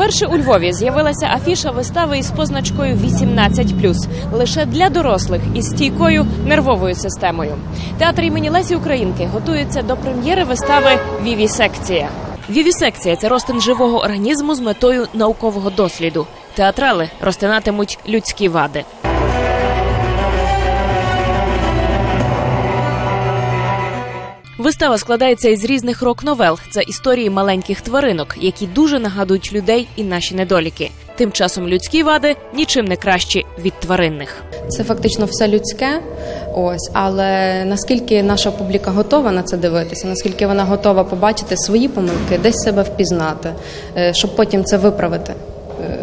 Вперше у Львові з'явилася афіша вистави із позначкою 18+, лише для дорослих із стійкою нервовою системою. Театр імені Лесі Українки готується до прем'єри вистави Вівісекція. Вівісекція це розтин живого організму з метою наукового досліду. Театрали розтинатимуть людські вади. Вистава складається із різних рок-новел. Це історії маленьких тваринок, які дуже нагадують людей і наші недоліки. Тим часом людські вади нічим не кращі від тваринних. Це фактично все людське. Ось, але наскільки наша публіка готова на це дивитися, наскільки вона готова побачити свої помилки, десь себе впізнати, е, щоб потім це виправити. Е,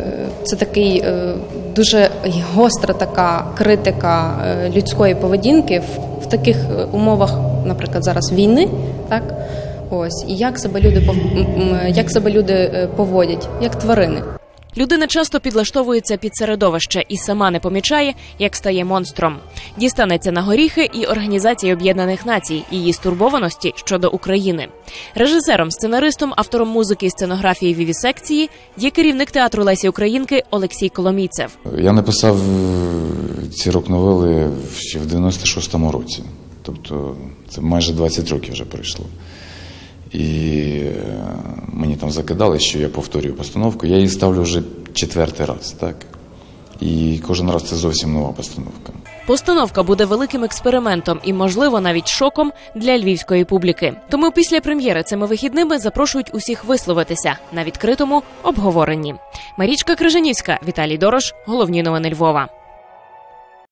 Це такий е, дуже гостра така критика людської поведінки в, таких умовах, наприклад, зараз війни, так ось і як себе люди як себе люди е, поводять, як тварини. Людина часто підлаштовується під середовище і сама не помічає, як стає монстром. Дістанеться на горіхи і Організації Об'єднаних Націй її стурбованості щодо України. Режисером, сценаристом, автором музики і сценографії вівісекції є керівник театру Лесі Українки Олексій Коломійцев. Я написав е, ці рок-новели ще в 96-му році. Тобто це майже 20 років вже пройшло. І е, мені там закидали, що я повторюю постановку. Я її ставлю вже четвертий раз, так? І кожен раз це зовсім нова постановка. Постановка буде великим експериментом і, можливо, навіть шоком для львівської публіки. Тому після прем'єри цими вихідними запрошують усіх висловитися на відкритому обговоренні. Марічка Крижанівська, Віталій Дорош, головні новини Львова.